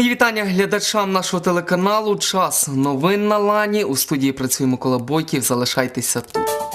Мої вітання глядачам нашого телеканалу. Час новин на лані. У студії працює Микола Бойків. Залишайтеся тут.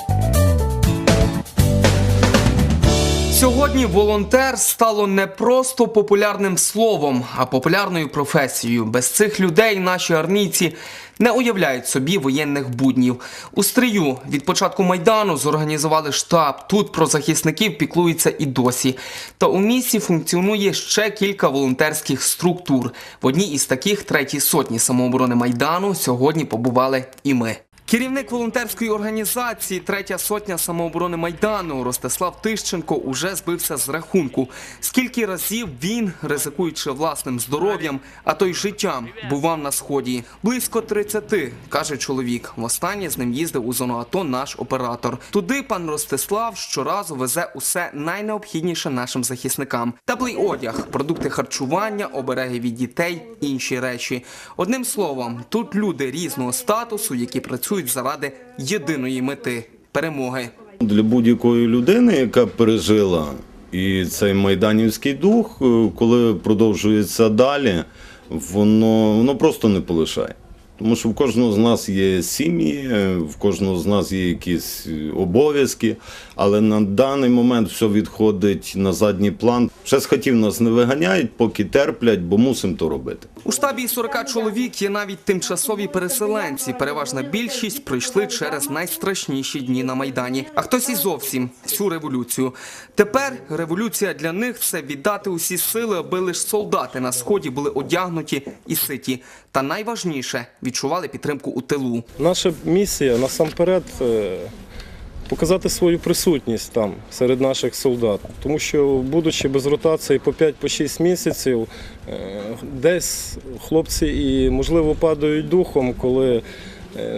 Сьогодні волонтер стало не просто популярним словом, а популярною професією. Без цих людей наші армійці не уявляють собі воєнних буднів. У стрію від початку майдану зорганізували штаб. Тут про захисників піклуються і досі. Та у місті функціонує ще кілька волонтерських структур. В одній із таких третій сотні самооборони майдану сьогодні побували і ми. Керівник волонтерської організації Третя сотня самооборони Майдану Ростислав Тищенко уже збився з рахунку. Скільки разів він, ризикуючи власним здоров'ям, а то й життям, бував на сході. Близько 30, каже чоловік. Востаннє з ним їздив у зону АТО наш оператор. Туди пан Ростислав щоразу везе усе найнеобхідніше нашим захисникам: теплий одяг, продукти харчування, обереги від дітей, інші речі. Одним словом, тут люди різного статусу, які працюють заради єдиної мети перемоги. Для будь-якої людини, яка пережила і цей майданівський дух, е, коли продовжується далі, воно, воно просто не полишає. Тому що в кожного з нас є сім'ї, е, в кожного з нас є якісь обов'язки, але на даний момент все відходить на задній план. Ще з хатів нас не виганяють, поки терплять, бо мусимо то робити. У штабі 40 чоловік є навіть тимчасові переселенці. Переважна більшість пройшли через найстрашніші дні на майдані. А хтось і зовсім всю революцію. Тепер революція для них це віддати усі сили, аби лише солдати на сході були одягнуті і ситі. Та найважніше відчували підтримку у тилу. Наша місія насамперед е, показати свою присутність там серед наших солдат. Тому що, будучи без ротації по 5-6 місяців, е, десь хлопці і можливо падають духом, коли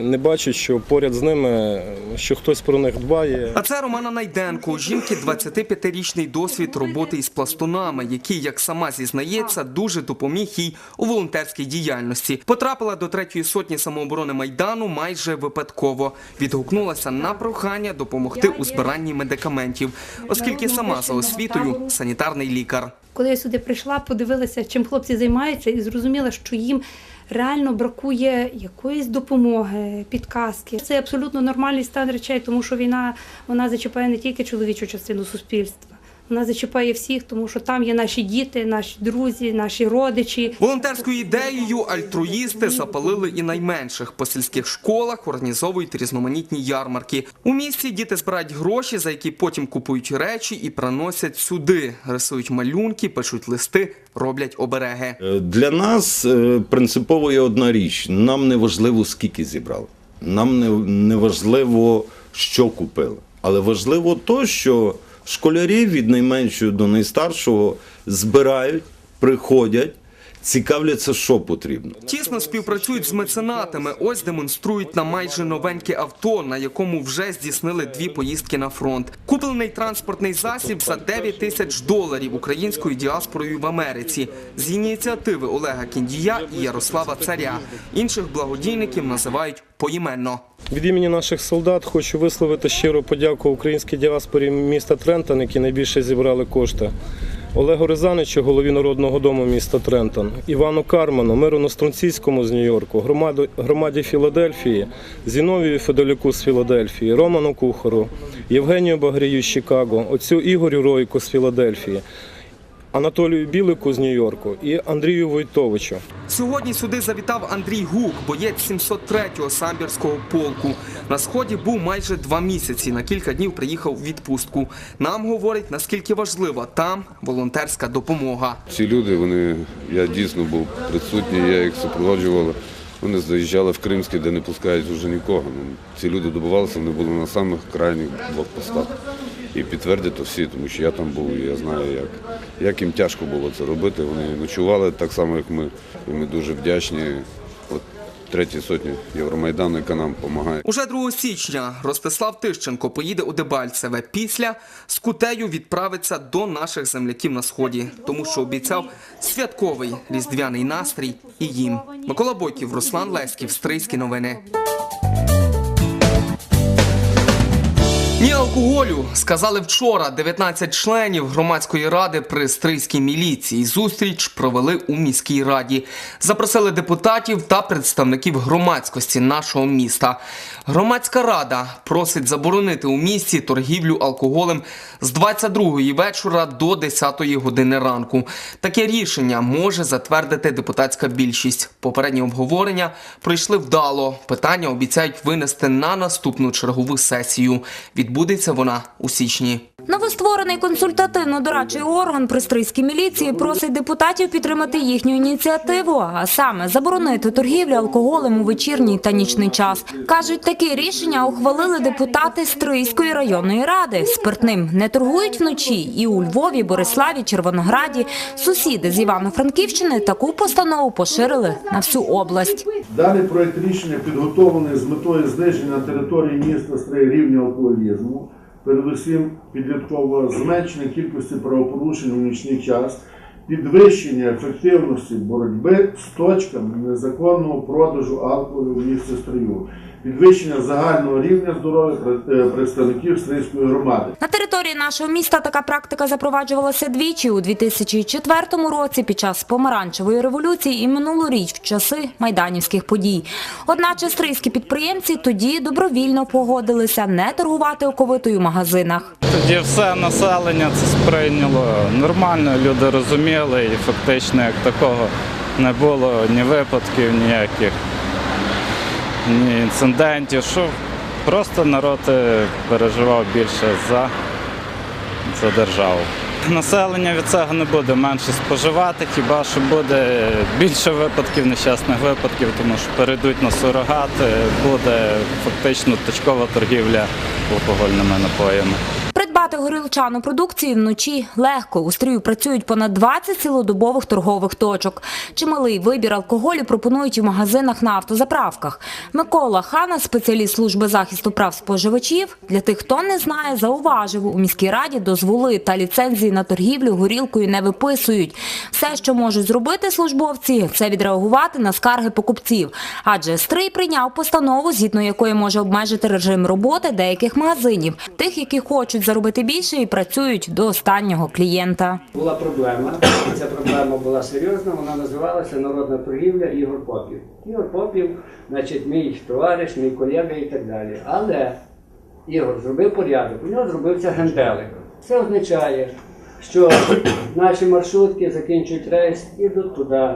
не бачать, що поряд з ними е, що хтось про них дбає. А це Романа Найденко. У жінки 25-річний досвід роботи із пластунами, який, як сама зізнається, дуже допоміг їй у волонтерській діяльності. Потрапила до третьої сотні самооборони майдану майже випадково. Відгукнулася на прохання допомогти у збиранні медикаментів, оскільки сама за освітою санітарний лікар. Коли я сюди прийшла, подивилася, чим хлопці займаються, і зрозуміла, що їм реально бракує якоїсь допомоги, підказки. Це абсолютно нормальний стан речей, тому що війна вона зачіпає не тільки чоловічу частину суспільства. Вона зачіпає всіх, тому що там є наші діти, наші друзі, наші родичі. Волонтерською ідеєю альтруїсти запалили і найменших по сільських школах, організовують різноманітні ярмарки. У місті діти збирають гроші, за які потім купують речі і приносять сюди. Рисують малюнки, пишуть листи, роблять обереги. Е, Для нас е, принципово є одна річ: нам не важливо, скільки зібрали. Нам не, не важливо, що купили. Але важливо то, що школярі від найменшого до найстаршого збирають, приходять, цікавляться, що потрібно. Тісно співпрацюють з меценатами. Ось демонструють на майже новеньке авто, на якому вже здійснили дві поїздки на фронт. Куплений транспортний засіб за 9 тисяч доларів українською діаспорою в Америці з ініціативи Олега Кіндія і Ярослава Царя. Інших благодійників називають поіменно. Від імені наших солдат хочу висловити щиру подяку українській діаспорі міста Трентон, які найбільше зібрали кошти. Олегу Рязаничу, голові Народного дому міста Трентон, Івану Карману, Миру Ностронцівському з Нью-Йорку, громаді, громаді Філадельфії, Зіновію Федолюку з Філадельфії, Роману Кухару, Євгенію Багрію з Чикаго, отцю Ігорю Ройку з Філадельфії, Анатолію Білику з Нью-Йорку і Андрію Войтовичу. Сьогодні сюди завітав Андрій Гук, боєць 703-го самбірського полку. На сході був майже два місяці. На кілька днів приїхав у відпустку. Нам говорить, наскільки важлива там волонтерська допомога. Ці люди, вони, я дійсно був присутній, я їх супроводжував. Вони заїжджали в Кримське, де не пускають вже нікого. Ну, ці люди добувалися, вони були на самих крайніх блокпостах. І підтвердять всі, тому що я там був, і я знаю, як, як їм тяжко було це робити. Вони ночували так само, як ми. І ми дуже вдячні. От третій сотні Євромайдану, яка нам допомагає. Уже 2 січня Ростислав Тищенко поїде у Дебальцеве. Після з кутею відправиться до наших земляків на сході, тому що обіцяв святковий різдвяний настрій і їм. Микола Бойків, Руслан Леськів, Стрийські новини. Ні алкоголю сказали вчора 19 членів громадської ради при стрийській міліції. Зустріч провели у міській раді. Запросили депутатів та представників громадськості нашого міста. Громадська рада просить заборонити у місті торгівлю алкоголем з 22-ї вечора до 10-ї години ранку. Таке рішення може затвердити депутатська більшість. Попереднє обговорення пройшли вдало. Питання обіцяють винести на наступну чергову сесію. Відбудеться вона у січні. Новостворений консультативно-дорадчий орган при стрийській міліції просить депутатів підтримати їхню ініціативу, а саме заборонити торгівлю алкоголем у вечірній та нічний час. Кажуть, таке рішення ухвалили депутати Стрийської районної ради. Спиртним не торгують вночі і у Львові, Бориславі, Червонограді. Сусіди з Івано-Франківщини таку постанову поширили на всю область. Даний проект рішення підготовлений з метою зниження на території міста Стрий рівня алкоголізму, передусім підліткового зменшення кількості правопорушень у нічний час, підвищення ефективності боротьби з точками незаконного продажу алкоголю в місті Стрию, підвищення загального рівня здоров'я е, представників Стрийської громади. На території нашого міста така практика запроваджувалася двічі у 2004 році під час помаранчевої революції і минулоріч в часи майданівських подій. Одначе стрийські підприємці тоді добровільно погодилися не торгувати оковитою в магазинах. Тоді все населення це сприйняло нормально, люди розуміли і фактично як такого не було ні випадків ніяких, ні інцидентів. Що просто народ е, переживав більше за, за державу. Населення від цього не буде менше споживати, хіба що буде більше випадків, нещасних випадків, тому що перейдуть на сурогати, буде фактично точкова торгівля алкогольними напоями. Придбати горілчану продукцію вночі легко. У стрію працюють понад 20 цілодобових торгових точок. Чималий вибір алкоголю пропонують в магазинах на автозаправках. Микола Хана, спеціаліст служби захисту прав споживачів, для тих, хто не знає, зауважив, у міській раді дозволи та ліцензії на торгівлю горілкою не виписують. Все, що можуть зробити службовці, це відреагувати на скарги покупців. Адже стрий прийняв постанову, згідно якої може обмежити режим роботи деяких магазинів, тих, які хочуть заробити більше і працюють до останнього клієнта. Була проблема, і ця проблема була серйозна, вона називалася Народна торгівля Ігор Попів. Ігор Попів, значить, мій товариш, мій колега і так далі. Але Ігор зробив порядок, у нього зробився генделик. Це означає, що наші маршрутки закінчують рейс, ідуть туди,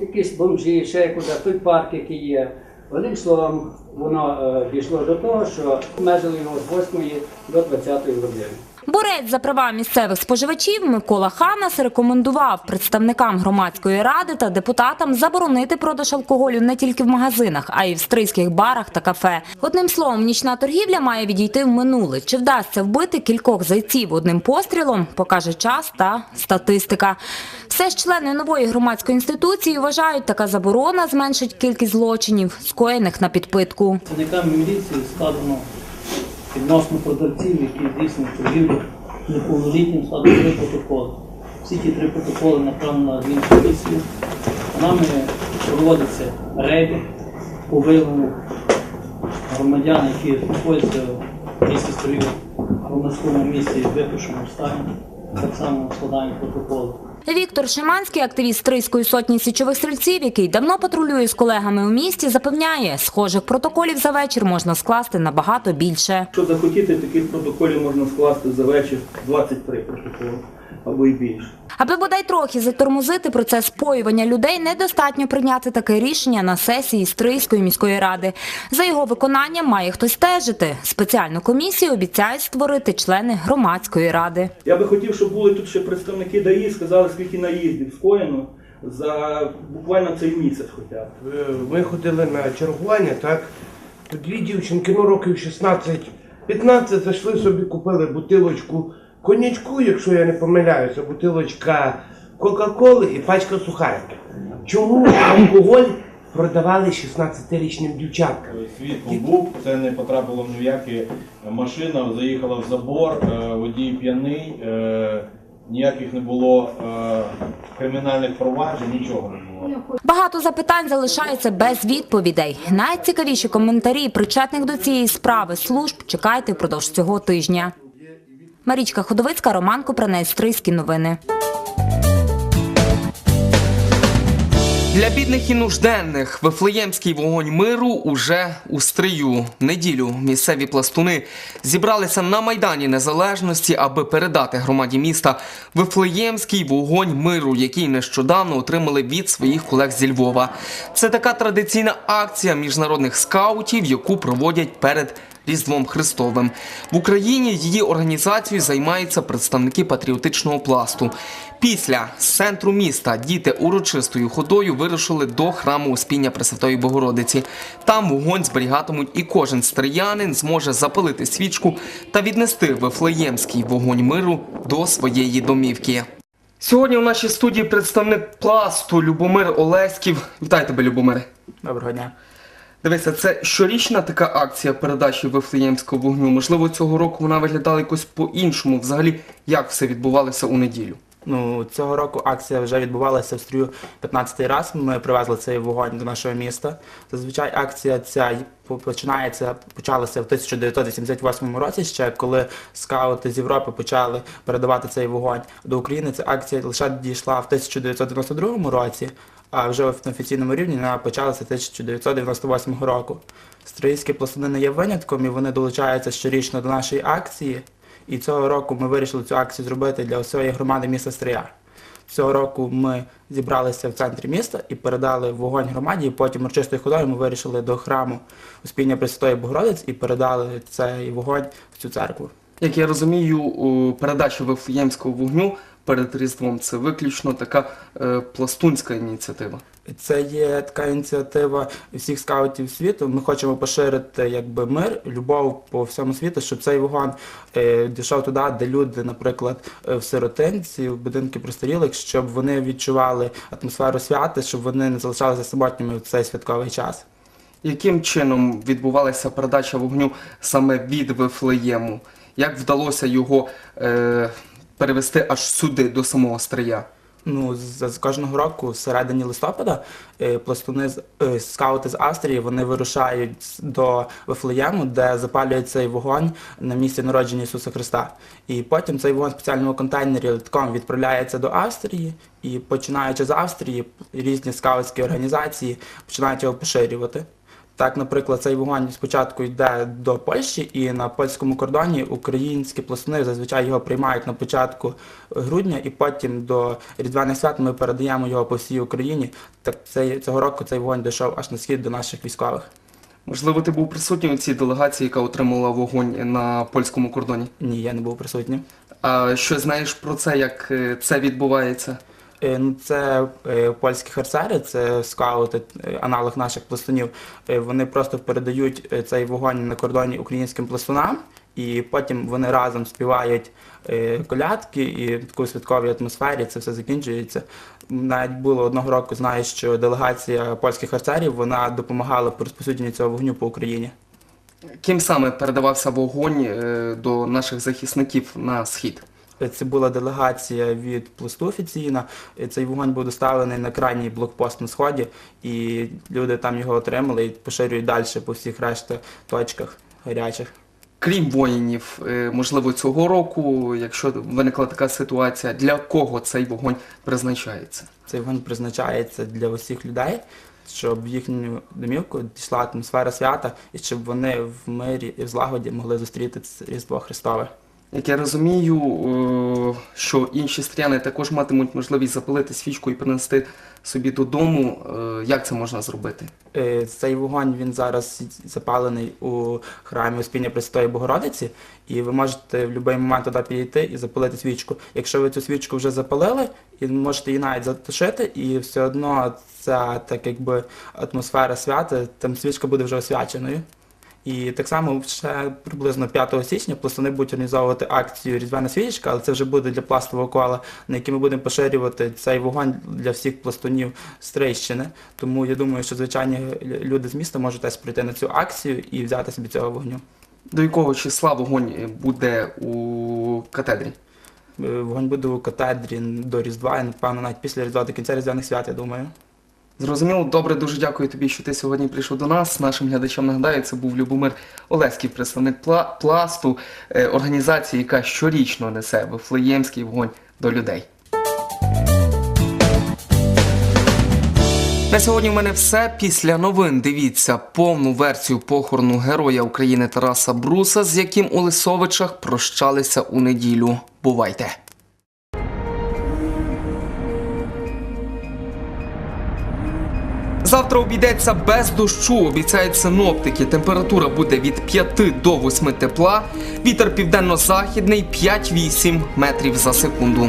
якісь бомжі, ще куди, той парк, який є. Одним словом, воно е, дійшло до того, що обмежили його з 8 до 20 години. Борець за права місцевих споживачів Микола Ханас рекомендував представникам громадської ради та депутатам заборонити продаж алкоголю не тільки в магазинах, а й в стрийських барах та кафе. Одним словом, нічна торгівля має відійти в минуле. Чи вдасться вбити кількох зайців одним пострілом, покаже час та статистика. Все ж члени нової громадської інституції вважають, така заборона зменшить кількість злочинів, скоєних на підпитку. Працівникам міліції складено відносно продавців, які здійснюють торгівлю неповнолітнім складено три протоколи. Всі ті три протоколи направлені на адмінполіцію. Нами проводиться рейди по виявленню громадян, які знаходяться в місті строю в громадському місці в випущеному стані. Так само складаємо протоколи. Віктор Шиманський, активіст Стрийської сотні січових стрільців, який давно патрулює з колегами у місті, запевняє, схожих протоколів за вечір можна скласти набагато більше. Якщо захотіти, таких протоколів можна скласти за вечір 23 протоколи або й більше. Аби бодай трохи затормозити процес споювання людей, недостатньо прийняти таке рішення на сесії Стрийської міської ради. За його виконанням має хтось стежити. Спеціальну комісію обіцяють створити члени громадської ради. Я би хотів, щоб були тут ще представники ДАІ, сказали, скільки наїздів скоєно за буквально цей місяць хоча б. Е, Ми ходили на чергування, так? То дві дівчинки, ну років 16-15, зайшли собі, купили бутилочку коньячку, якщо я не помиляюся, бутилочка Кока-Коли і пачка сухариків. Чому алкоголь продавали 16-річним дівчаткам? Свідком був, це не потрапило ні в які машина, заїхала в забор, е, водій п'яний, е, ніяких не було е, кримінальних проваджень, нічого не було. Багато запитань залишаються без відповідей. Найцікавіші коментарі причетних до цієї справи служб чекайте впродовж цього тижня. Марічка Ходовицька, Роман Купранець, Стрийські новини. Для бідних і нужденних Вифлеємський вогонь миру уже у стрию. Неділю місцеві пластуни зібралися на Майдані Незалежності, аби передати громаді міста Вифлеємський вогонь миру, який нещодавно отримали від своїх колег зі Львова. Це така традиційна акція міжнародних скаутів, яку проводять перед Різдвом Христовим. В Україні її організацією займаються представники патріотичного пласту. Після з центру міста діти урочистою ходою вирушили до храму Успіння Пресвятої Богородиці. Там вогонь зберігатимуть і кожен стріянин зможе запалити свічку та віднести вифлеємський вогонь миру до своєї домівки. Сьогодні у нашій студії представник пласту Любомир Олеськів. Вітаю тебе, Любомире. Доброго дня. Дивися, це щорічна така акція передачі Вифлеємського вогню. Можливо, цього року вона виглядала якось по-іншому. Взагалі, як все відбувалося у неділю? Ну цього року акція вже відбувалася в стрію 15-й раз. Ми привезли цей вогонь до нашого міста. Зазвичай акція ця починається, почалася в 1988 році, ще коли скаути з Європи почали передавати цей вогонь до України. Ця акція лише дійшла в 1992 році, а вже на офіційному рівні вона почалася 1998 року. Стрийські пластуни є винятком, і вони долучаються щорічно до нашої акції. І цього року ми вирішили цю акцію зробити для усієї громади міста Стрия. Цього року ми зібралися в центрі міста і передали вогонь громаді. І потім урочистою ходою ми вирішили до храму Успіння Пресвятої Богородиці і передали цей вогонь в цю церкву. Як я розумію, передача Вифлеємського вогню перед Різдвом це виключно така е, пластунська ініціатива. Це є така ініціатива всіх скаутів світу. Ми хочемо поширити якби мир, любов по всьому світу, щоб цей вогонь е, дійшов туди, де люди, наприклад, е, в сиротинці, в будинки престарілих, щоб вони відчували атмосферу свята, щоб вони не залишалися самотніми в цей святковий час. Яким чином відбувалася передача вогню саме від Вифлеєму? Як вдалося його е, перевести аж сюди, до самого Стрия? Ну, з, з кожного року, середині листопада, е, пластуни з е, скаути з Австрії вони вирушають до Вифлеєму, де запалюють цей вогонь на місці народження Ісуса Христа. І потім цей вогонь в спеціальному контейнері литком відправляється до Австрії, і починаючи з Австрії, різні скаутські організації починають його поширювати. Так, наприклад, цей вогонь спочатку йде до Польщі, і на польському кордоні українські пластуни зазвичай його приймають на початку грудня, і потім до Різдвяних свят ми передаємо його по всій Україні. Так цей, цього року цей вогонь дійшов аж на схід до наших військових. Можливо, ти був присутній у цій делегації, яка отримала вогонь на польському кордоні. Ні, я не був присутнім. А що знаєш про це, як е, це відбувається? Е, Ну, це е, польські харцери, це скаути, е, аналог наших пластунів. Вони просто передають цей вогонь на кордоні українським пластунам, і потім вони разом співають колядки і в такій святковій атмосфері це все закінчується. Навіть було одного року, знаю, що делегація польських харцерів вона допомагала по розповсюдженню цього вогню по Україні. Ким саме передавався вогонь до наших захисників на схід? Це була делегація від пласту офіційна. Цей вогонь був доставлений на крайній блокпост на сході, і люди там його отримали і поширюють далі по всіх решта точках гарячих. Крім воїнів, е, можливо, цього року, якщо виникла така ситуація, для кого цей вогонь призначається? Цей вогонь призначається для усіх людей, щоб в їхню домівку дійшла атмосфера свята і щоб вони в мирі і в злагоді могли зустріти Різдво Христове. Як я розумію, е, що інші стріяни також матимуть можливість запалити свічку і принести собі додому. Е, Як це можна зробити? Е, Цей вогонь він зараз запалений у храмі Успіння Пресвятої Богородиці, і ви можете в будь-який момент туди підійти і запалити свічку. Якщо ви цю свічку вже запалили, і можете її навіть затушити, і все одно ця так якби атмосфера свята, там свічка буде вже освяченою. І так само ще приблизно 5 січня пластуни будуть організовувати акцію Різдвяна свічка, але це вже буде для пластового кола, на якій ми будемо поширювати цей вогонь для всіх пластунів Стрийщини. Тому я думаю, що звичайні люди з міста можуть теж прийти на цю акцію і взяти собі цього вогню. До якого числа вогонь буде у катедрі? Е, Вогонь буде у катедрі до Різдва, і напевно навіть після Різдва до кінця Різдвяних свят, я думаю. Зрозуміло, добре, дуже дякую тобі, що ти сьогодні прийшов до нас. Нашим глядачам нагадаю, це був Любомир Олеський, представник пла- пласту, е, організації, яка щорічно несе вифлеємський вогонь до людей. На сьогодні в мене все. Після новин дивіться повну версію похорону героя України Тараса Бруса, з яким у Лисовичах прощалися у неділю. Бувайте! Завтра обійдеться без дощу, обіцяють синоптики. Температура буде від 5 до 8 тепла. Вітер південно-західний 5-8 метрів за секунду.